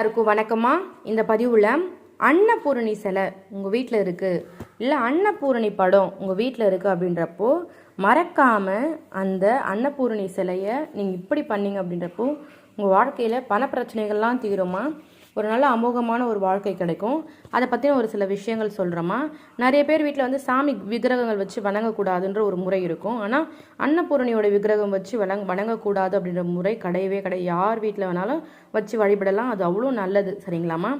எல்லாருக்கும் வணக்கமா இந்த பதிவில் அன்னபூரணி சிலை உங்கள் வீட்டில் இருக்குது இல்லை அன்னபூரணி படம் உங்கள் வீட்டில் இருக்குது அப்படின்றப்போ மறக்காமல் அந்த அன்னபூரணி சிலையை நீங்கள் இப்படி பண்ணீங்க அப்படின்றப்போ உங்கள் வாழ்க்கையில் பண பிரச்சனைகள்லாம் தீருமா? ஒரு நல்ல அமோகமான ஒரு வாழ்க்கை கிடைக்கும். அதை பற்றின ஒரு சில விஷயங்கள் சொல்கிறோமா நிறைய பேர் வீட்டில் வந்து சாமி விக்கிரகங்கள் வச்சு வணங்கக்கூடாதுன்ற ஒரு முறை இருக்கும். ஆனால் அன்னபூரணியோட விக்கிரகம் வச்சு வணங்க வணங்கக்கூடாது அப்படின்ற முறை கிடையவே கிடையாது. யார் வீட்டில் வேணாலும் வச்சு வழிபடலாம். அது அவ்வளோ நல்லது. சரிங்களாம்மா?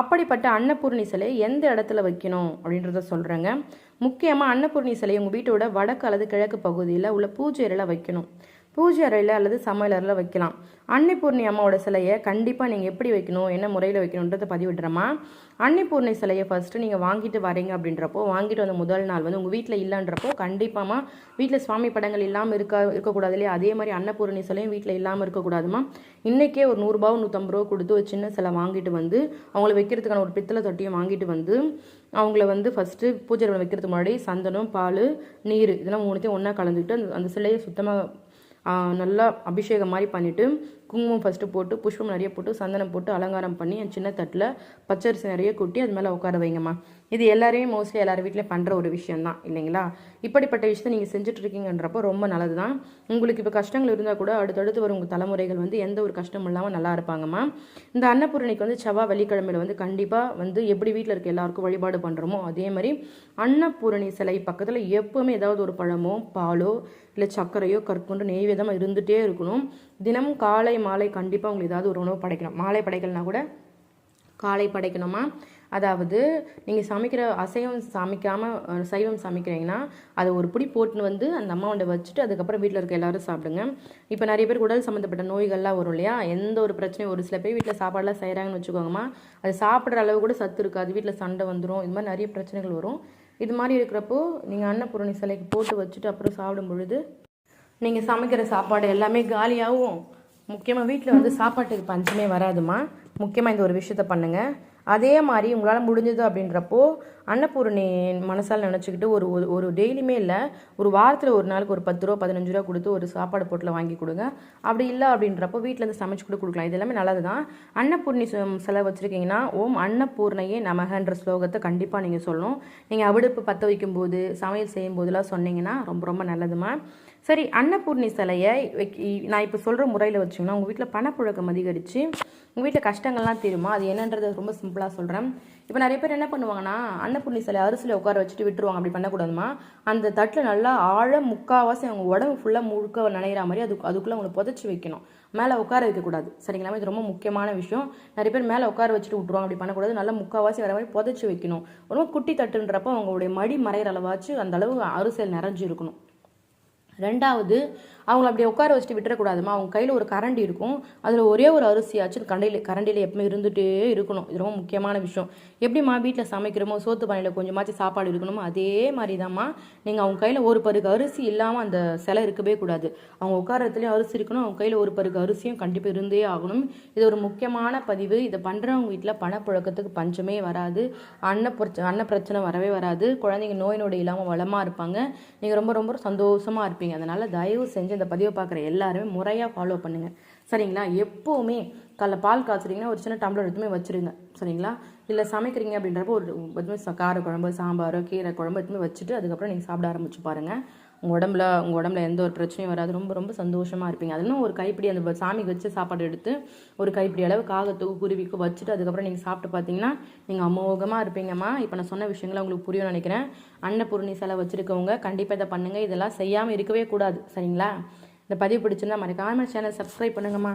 அப்படிப்பட்ட அன்னபூர்ணி சிலையை எந்த இடத்துல வைக்கணும் அப்படின்றத சொல்கிறேங்க முக்கியமாக அன்னபூர்ணி சிலை உங்கள் வீட்டோட வடக்கு அல்லது கிழக்கு பகுதியில் உள்ள பூஜை அறையில் வைக்கணும். பூஜை அறையில் அல்லது சமையல் அறையில் வைக்கலாம். அன்னிபூர்ணி அம்மாவோட சிலையை கண்டிப்பாக நீங்கள் எப்படி வைக்கணும் என்ன முறையில் வைக்கணுன்றதை பதிவிடுறோமா அன்னிபூர்ணி சிலையை ஃபஸ்ட்டு நீங்கள் வாங்கிட்டு வரீங்க அப்படின்றப்போ வாங்கிட்டு வந்த முதல் நாள் வந்து உங்கள் வீட்டில் இல்லைன்றப்போ கண்டிப்பாக வீட்டில் சுவாமி படங்கள் இல்லாமல் இருக்க இருக்கக்கூடாது இல்லையா? அதே மாதிரி அன்னபூர்ணி சிலையும் வீட்டில் இல்லாமல் இருக்கக்கூடாதுமா இன்றைக்கே ஒரு நூறுரூபாவும் நூற்றம்பது ரூபா கொடுத்து ஒரு சின்ன சிலை வாங்கிட்டு வந்து அவங்கள வைக்கிறதுக்கான ஒரு பித்தளை தொட்டியும் வாங்கிட்டு வந்து அவங்கள வந்து ஃபஸ்ட்டு பூஜை வைக்கிறதுக்கு முன்னாடி சந்தனம் பால் நீர் இதெல்லாம் மூணுத்தையும் ஒன்றா கலந்துக்கிட்டு அந்த அந்த சிலையை சுத்தமாக நல்லா அபிஷேகம் மாதிரி பண்ணிவிட்டு குங்குமம் ஃபஸ்ட்டு போட்டு புஷ்பம் நிறைய போட்டு சந்தனம் போட்டு அலங்காரம் பண்ணி என் சின்ன தட்டில் பச்சரிசி நிறைய கொட்டி அது மேலே உட்கார வைங்கம்மா. இது எல்லாரையும் மோஸ்ட்லி எல்லார் வீட்டிலையும் பண்ணுற ஒரு விஷயம் தான் இல்லைங்களா? இப்படிப்பட்ட விஷயத்தை நீங்கள் செஞ்சுட்டு இருக்கீங்கன்றப்போ ரொம்ப நல்லது தான் உங்களுக்கு இப்போ கஷ்டங்கள் இருந்தால் கூட அடுத்தடுத்து வரும் உங்கள் தலைமுறைகள் வந்து எந்த ஒரு கஷ்டமும் இல்லாமல் நல்லா இருப்பாங்கம்மா இந்த அன்னபூரணிக்கு வந்து செவ்வாய் வெள்ளிக்கிழமையில் வந்து கண்டிப்பாக வந்து எப்படி வீட்டில் இருக்க எல்லாருக்கும் வழிபாடு பண்ணுறோமோ அதே மாதிரி அன்னபூரணி சிலை பக்கத்தில் எப்போவுமே ஏதாவது ஒரு பழமோ பாலோ இல்லை சர்க்கரையோ கற்கொண்டு நெய்வேதமாக இருந்துகிட்டே இருக்கணும். தினமும் காலை மாலை கண்டிப்பாக உங்களுக்கு ஏதாவது ஒரு உணவு படைக்கணும். மாலை படைக்கலனா கூட காலை படைக்கணுமா? அதாவது நீங்கள் சமைக்கிற அசைவம் சமைக்காமல் சைவம் சமைக்கிறீங்கன்னா அதை ஒரு பிடி போட்டுன்னு வந்து அந்த அம்மாவோட வச்சுட்டு அதுக்கப்புறம் வீட்டில் இருக்க எல்லோரும் சாப்பிடுங்க. இப்போ நிறைய பேர் உடல் சம்மந்தப்பட்ட நோய்கள்லாம் வரும் இல்லையா? எந்த ஒரு பிரச்சனையும் ஒரு சில பேர் வீட்டில் சாப்பாடெலாம் செய்கிறாங்கன்னு வச்சுக்கோங்கம்மா அது சாப்பிட்ற அளவு கூட சத்து இருக்காது. வீட்டில் சண்டை வந்துடும் இது மாதிரி நிறைய பிரச்சனைகள் வரும். இது மாதிரி இருக்கிறப்போ நீங்கள் அன்னபூரணி சிலைக்கு போட்டு வச்சுட்டு அப்புறம் சாப்பிடும் பொழுது நீங்கள் சமைக்கிற சாப்பாடு எல்லாமே காலியாகவும் முக்கியமாக வீட்டில் வந்து சாப்பாட்டுக்கு பஞ்சமே வராதுமா முக்கியமாக இந்த ஒரு விஷயத்த பண்ணுங்கள் அதே மாதிரி உங்களால் முடிஞ்சது அப்படின்றப்போ அன்னபூரணி மனசால் நினச்சிக்கிட்டு ஒரு ஒரு டெய்லியுமே இல்லை ஒரு வாரத்தில் ஒரு நாளுக்கு ஒரு பத்து ரூபா பதினஞ்சு ரூபா கொடுத்து ஒரு சாப்பாடு பொட்டில் வாங்கி கொடுங்க. அப்படி இல்லை அப்படின்றப்போ வீட்டிலேருந்து சமைச்சு கூட கொடுக்கலாம். இது எல்லாமே நல்லது தான் அன்னபூர்ணி செலவு வச்சுருக்கீங்கன்னா ஓம் அன்னபூர்ணையே நமகன்ற ஸ்லோகத்தை கண்டிப்பாக நீங்கள் சொல்லணும். நீங்கள் அடுப்பு பற்ற வைக்கும்போது சமையல் செய்யும்போதெல்லாம் சொன்னீங்கன்னா ரொம்ப ரொம்ப நல்லதுமா சரி அன்னபூர்ணி சிலையை நான் இப்போ சொல்கிற முறையில் வச்சிங்கன்னா உங்கள் வீட்டில் பணப்புழக்கம் அதிகரித்து உங்கள் வீட்டில் கஷ்டங்கள்லாம் தீருமா? அது என்னன்றது ரொம்ப சிம்பிளாக சொல்கிறேன் இப்போ நிறைய பேர் என்ன பண்ணுவாங்கன்னா அன்னபூர்ணி சிலை அரிசியில் உட்கார வச்சுட்டு விட்டுருவாங்க. அப்படி பண்ணக்கூடாதுமா அந்த தட்டில் நல்லா ஆழ முக்காவாசி அவங்க உடம்பு ஃபுல்லாக முழுக்க நினைக்கிற மாதிரி அது அதுக்குள்ளே அவங்களை புதைச்சி வைக்கணும். மேலே உட்கார வைக்கக்கூடாது. சரிங்களா? இது ரொம்ப முக்கியமான விஷயம். நிறைய பேர் மேலே உட்கார வச்சுட்டு விட்டுருவாங்க. அப்படி பண்ணக்கூடாது நல்லா முக்கால்வாசி வர மாதிரி புதைச்சி வைக்கணும். ரொம்ப குட்டி தட்டுன்றப்போ அவங்களுடைய மடி மறைகிற அளவாச்சு அந்த அளவு அரிசியில் நிறைஞ்சு இருக்கணும் ரெண்டாவது அவங்கள அப்படியே உட்கார வச்சுட்டு விட்டுறக்கூடாதுமா அவங்க கையில் ஒரு கரண்டி இருக்கும். அதில் ஒரே ஒரு அரிசியாச்சும் கண்டையில் கரண்டியில் எப்பவுமே இருந்துகிட்டே இருக்கணும். இது ரொம்ப முக்கியமான விஷயம். எப்படிம்மா வீட்டில் சமைக்கிறோமோ சோத்து பானையில் கொஞ்சமாச்சும் சாப்பாடு இருக்கணுமோ அதே மாதிரி தான்மா நீங்கள் அவங்க கையில் ஒரு பருக்கு அரிசி இல்லாமல் அந்த சிலை இருக்கவே கூடாது. அவங்க உட்காரத்துலேயும் அரிசி இருக்கணும். அவங்க கையில் ஒரு பருக்கு அரிசியும் கண்டிப்பாக இருந்தே ஆகணும். இது ஒரு முக்கியமான பதிவு. இதை பண்ணுறவங்க வீட்டில் பணப்புழக்கத்துக்கு பஞ்சமே வராது. அன்ன பிரச்சனை அன்ன பிரச்சனை வரவே வராது. குழந்தைங்க நோய் நொடி இல்லாமல் வளமாக இருப்பாங்க. நீங்கள் ரொம்ப ரொம்ப சந்தோஷமாக இருப்பீங்க. அதனால் தயவு செஞ்சு இந்த பதிவை பார்க்குற எல்லாருமே முறையாக ஃபாலோ பண்ணுங்கள் சரிங்களா? எப்போவுமே காலைல பால் காய்ச்சுறீங்கன்னா ஒரு சின்ன டம்ளர் எடுத்துமே வச்சுருங்க. சரிங்களா? இல்லை சமைக்கிறீங்க அப்படின்றப்போ ஒரு எதுவுமே கார குழம்பு சாம்பாரோ கீரை குழம்பு எதுவுமே வச்சுட்டு அதுக்கப்புறம் நீங்கள் சாப்பிட ஆரம்பிச்சு பாருங்கள் உங்கள் உடம்புல உங்கள் உடம்புல எந்த ஒரு பிரச்சனையும் வராது. ரொம்ப ரொம்ப சந்தோஷமாக இருப்பீங்க. அதெல்லாம் ஒரு கைப்பிடி அந்த சாமிக்கு வச்சு சாப்பாடு எடுத்து ஒரு கைப்பிடி அளவு காகத்துக்கு குருவிக்கு வச்சுட்டு அதுக்கப்புறம் நீங்கள் சாப்பிட்டு பார்த்தீங்கன்னா நீங்கள் அமோகமாக இருப்பீங்கம்மா. இப்போ நான் சொன்ன விஷயங்களை உங்களுக்கு புரியும் நினைக்கிறேன். அன்னபூர்ணி செலவு வச்சுருக்கவங்க கண்டிப்பாக இதை பண்ணுங்கள் இதெல்லாம் செய்யாமல் இருக்கவே கூடாது. சரிங்களா? இந்த பதிவு பிடிச்சிருந்தா மறக்காமல் சேனல் சப்ஸ்கிரைப் பண்ணுங்கம்மா.